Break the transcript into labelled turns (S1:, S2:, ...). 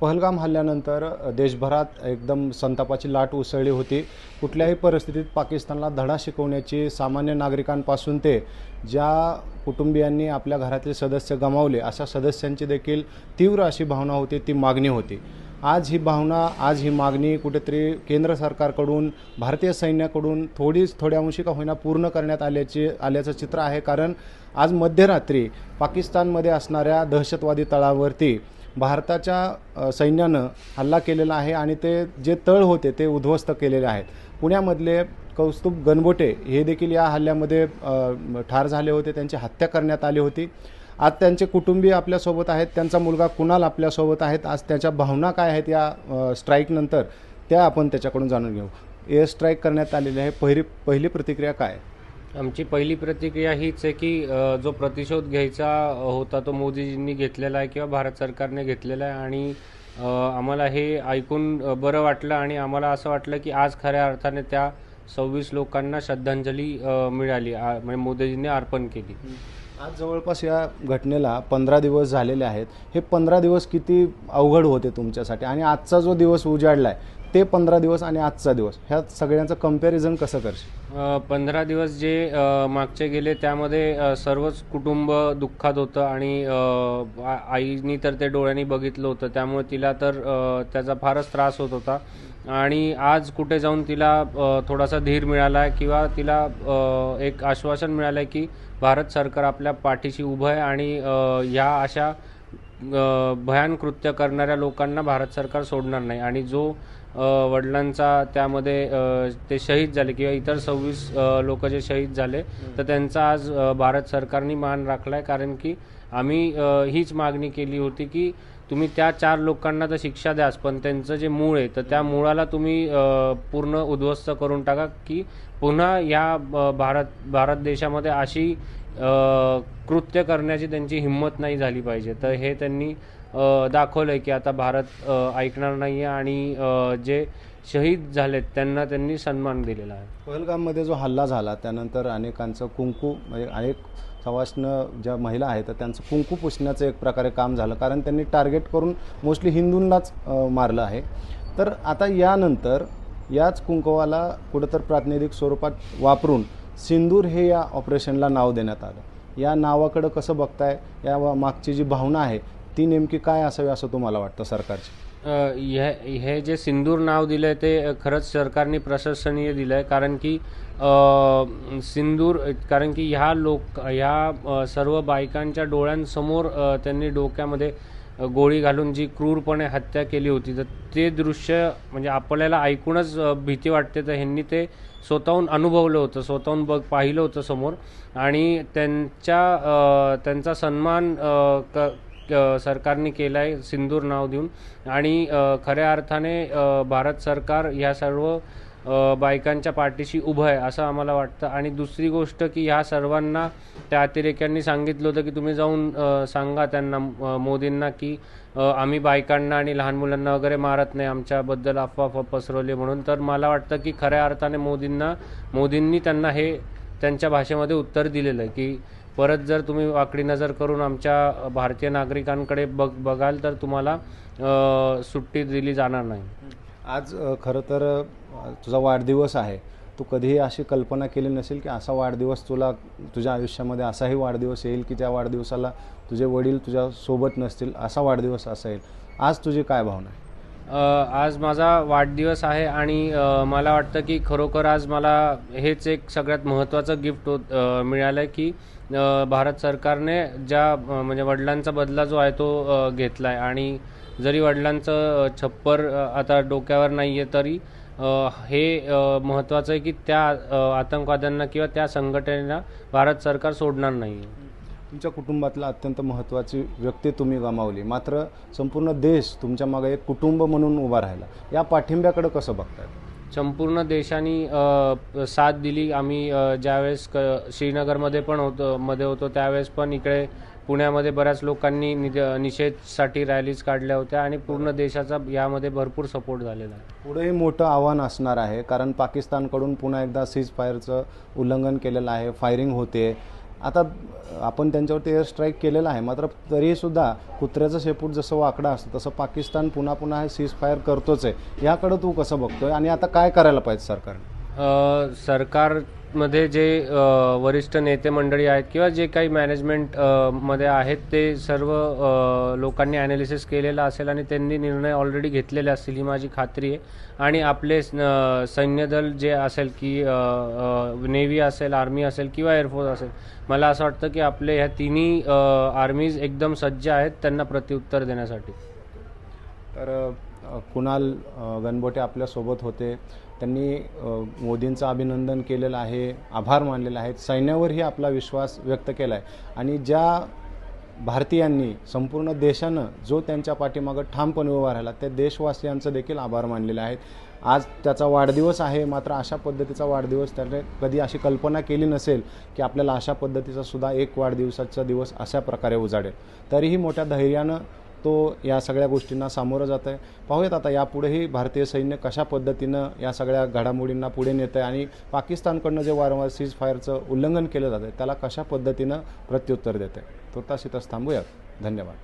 S1: पहलगाम हल्ल्यानंतर देशभरात एकदम संतापाची लाट उसळली होती. कुठल्याही परिस्थितीत पाकिस्तानला धडा शिकवण्याची सामान्य नागरिकांपासून ते ज्या कुटुंबियांनी आपल्या घरातले सदस्य गमावले अशा सदस्यांची देखील तीव्र अशी भावना होती ती मागणी होती. आज ही भावना आज ही मागणी कुठेतरी केंद्र सरकारकडून भारतीय सैन्याकडून थोडीच थोड्या अंशी का होईना पूर्ण करण्यात आल्याचे आल्याचं चित्र आहे. कारण आज मध्यरात्री पाकिस्तानमध्ये असणाऱ्या दहशतवादी तळावरती भारताच्या सैन्यानं हल्ला केलेला आहे आणि ते जे तळ होते ते उद्ध्वस्त केलेले आहेत. पुण्यामधले कौस्तुभ गणबोटे हे देखील या हल्ल्यामध्ये ठार झाले होते. त्यांची हत्या करण्यात आली होती. आज त्यांचे कुटुंबीय आपल्यासोबत आहेत. त्यांचा मुलगा कुणाल आपल्यासोबत आहेत. आज त्याच्या भावना काय आहेत या स्ट्राईकनंतर त्या आपण त्याच्याकडून जाणून घेऊ. एअर स्ट्राईक करण्यात आलेली आहे. पहिली पहिली प्रतिक्रिया काय?
S2: आमची पहिली प्रतिक्रिया हीच आहे की जो प्रतिशोध घ्यायचा होता तो मोदीजींनी घेतलेला आहे किंवा भारत सरकारने घेतलेला आहे आणि आम्हाला हे ऐकून बरं वाटलं आणि आम्हाला असं वाटलं की आज खऱ्या अर्थाने त्या सव्वीस लोकांना श्रद्धांजली मिळाली म्हणजे मोदीजींनी अर्पण केली.
S1: आज जवळपास या घटनेला पंधरा दिवस झालेले आहेत. हे पंधरा दिवस किती अवघड होते तुमच्यासाठी? आणि आजचा जो दिवस उजाडला आहे ते पंधरा दिवस आणि आजचा दिवस. ह्या सगळ्यांचं कंपॅरिझन कसं करशील?
S2: पंधरा दिवस जे मागचे गेले त्यामध्ये सर्वच कुटुंब दुःखात होतं आणि आईनी तर ते डोळ्यांनी बघितलं होतं. त्यामुळे तिला तर त्याचा फारच त्रास होत होता. आणि आज कुठे जाऊन तिला थोडासा धीर मिळाला आहे किंवा तिला एक आश्वासन मिळालं आहे की भारत सरकार आपल्या पाठीशी उभं आहे आणि ह्या अशा भयान कृत्य करणाऱ्या लोकांना भारत सरकार सोडणार नाही. आणि जो वडिलांचा त्यामध्ये ते शहीद झाले किंवा इतर सव्वीस लोक जे शहीद झाले तर त्यांचा आज भारत सरकारने मान राखलाय. कारण की आम्ही हीच मागणी केली होती की तुम्ही त्या चार लोकांना तर शिक्षा द्याच पण त्यांचं जे मूळ आहे तर त्या मुळाला तुम्ही पूर्ण उद्ध्वस्त करून टाका की पुन्हा या भारत भारत देशामध्ये अशी कृत्य करण्याची त्यांची हिंमत नाही झाली पाहिजे. तर हे त्यांनी दाखवलं आहे की आता भारत ऐकणार नाही आहे आणि जे शहीद झालेत त्यांना त्यांनी सन्मान दिलेला आहे.
S1: पहलगाममध्ये जो हल्ला झाला त्यानंतर अनेकांचं कुंकू म्हणजे अनेक सवाष्ण ज्या महिला आहेत तर त्यांचं कुंकू पुसण्याचं एक प्रकारे काम झालं कारण त्यांनी टार्गेट करून मोस्टली हिंदूंनाच मारलं आहे. तर आता यानंतर याच कुंकवाला कुठंतर प्रातिनिधिक स्वरूपात वापरून सिंदूर हे या ऑपरेशनला नाव देण्यात आलं. या नावाकडं कसं बघताय? या मागची जी भावना आहे ती नेमकी काय असावी असं तुम्हाला वाटतं सरकारची?
S2: हे हे जे सिंदूर नाव दिलं आहे ते खरंच सरकारने प्रशासनीय दिलं आहे कारण की सिंदूर कारण की ह्या लोक ह्या सर्व बायकांच्या डोळ्यांसमोर त्यांनी डोक्यामध्ये गोळी घालून जी क्रूरपणे हत्या केली होती तर ते दृश्य म्हणजे आपल्याला ऐकूनच भीती वाटते. तर ह्यांनी ते स्वतःहून अनुभवलं होतं स्वतःहून बघ पाहिलं होतं समोर. आणि त्यांच्या त्यांचा सन्मान क- सरकारने केला आहे सिंदूर नाव देऊन. आणि खऱ्या अर्थाने भारत सरकार ह्या सर्व बायकांच्या पाठीशी उभं आहे असं आम्हाला वाटतं. आणि दुसरी गोष्ट की ह्या सर्वांना त्या अतिरेक्यांनी सांगितलं होतं की तुम्ही जाऊन सांगा त्यांना मोदींना की आम्ही बायकांना आणि लहान मुलांना वगैरे मारत नाही आमच्याबद्दल अफवा पसरवली म्हणून. तर मला वाटतं की खऱ्या अर्थाने मोदींना मोदींनी त्यांना हे त्यांच्या भाषेमध्ये उत्तर दिलेलं आहे की परत जर तुम्ही वाकडी नजर करून आमच्या भारतीय नागरिकांकडे बघ बघाल तर तुम्हाला सुट्टी दिली जाणार नाही.
S1: आज खरं तर तुझा वाढदिवस आहे. तू कधीही अशी कल्पना केली नसेल की असा वाढदिवस तुला तुझ्या आयुष्यामध्ये असाही वाढदिवस येईल की त्या वाढदिवसाला तुझे वडील तुझ्या सोबत नसतील असा वाढदिवस असेल. आज तुझी काय भावना आहे?
S2: आज माझा वाढदिवस आहे आणि मला वाटतं की खरोखर आज मला हेच एक सगळ्यात महत्त्वाचं गिफ्ट होत मिळालं आहे की भारत सरकारने ज्या म्हणजे वडिलांचा बदला जो आहे तो घेतला आहे आणि जरी वडिलांचं छप्पर आता डोक्यावर नाही आहे तरी हे महत्त्वाचं आहे की त्या आतंकवाद्यांना किंवा त्या संघटनेला भारत सरकार सोडणार नाही आहे
S1: तुमच्या कुटुंबातला अत्यंत महत्त्वाची व्यक्ती तुम्ही गमावली. मात्र संपूर्ण देश तुमच्या मागे एक कुटुंब म्हणून उभा राहिला. या पाठिंब्याकडे कसं बघताय?
S2: संपूर्ण देशाने साथ दिली. आम्ही ज्यावेळेस क श्रीनगरमध्ये पण होतो मध्ये होतो त्यावेळेस पण इकडे पुण्यामध्ये बऱ्याच लोकांनी निद निषेधसाठी रॅलीज काढल्या होत्या आणि पूर्ण देशाचा यामध्ये भरपूर सपोर्ट झालेला आहे.
S1: पुढेही मोठं आव्हान असणार आहे कारण पाकिस्तानकडून पुन्हा एकदा सीज फायरचं उल्लंघन केलेलं आहे फायरिंग होते. आता आपण त्यांच्यावरती एअर स्ट्राईक केलेला आहे मात्र तरीसुद्धा कुत्र्याचं शेपूट जसं वाकडं असतं तसं पाकिस्तान पुन्हा पुन्हा हे सीज फायर करतोच आहे. याकडं तू कसं बघतोय आणि आता काय करायला पाहिजे सरकारने?
S2: सरकार मध्ये जे वरिष्ठ नेते मंडळी आहेत किंवा जे काही मॅनेजमेंटमध्ये आहेत ते सर्व लोकांनी ॲनालिसिस केलेलं असेल आणि त्यांनी निर्णय ऑलरेडी घेतलेले असतील ही माझी खात्री आहे. आणि आपले अ, सैन्यदल जे असेल की नेव्ही असेल आर्मी असेल किंवा एअरफोर्स असेल मला असं वाटतं की आपले ह्या तिन्ही आर्मीज एकदम सज्ज आहेत त्यांना प्रत्युत्तर देण्यासाठी.
S1: तर कुणाल गणबोटे आपल्यासोबत होते. त्यांनी मोदींचं अभिनंदन केलेलं आहे आभार मानलेले आहेत. सैन्यावरही आपला विश्वास व्यक्त केला आहे आणि ज्या भारतीयांनी संपूर्ण देशानं जो त्यांच्या पाठीमागं ठामपणे उभा राहिला त्या देशवासियांचं देखील आभार मानलेले आहेत. आज त्याचा वाढदिवस आहे मात्र अशा पद्धतीचा वाढदिवस त्याने कधी अशी कल्पना केली नसेल की आपल्याला अशा पद्धतीचा सुद्धा एक वाढदिवसाचा दिवस अशा प्रकारे उजाडेल. तरीही मोठ्या धैर्यानं तो या सगळ्या गोष्टींना सामोरं जात आहे. पाहूयात आता यापुढेही भारतीय सैन्य कशा पद्धतीनं या सगळ्या घडामोडींना पुढे नेत आहे आणि पाकिस्तानकडनं जे वारंवार सीज फायरचं उल्लंघन केलं जातं त्याला कशा पद्धतीनं प्रत्युत्तर देत आहे? तो तास थांबूयात. धन्यवाद.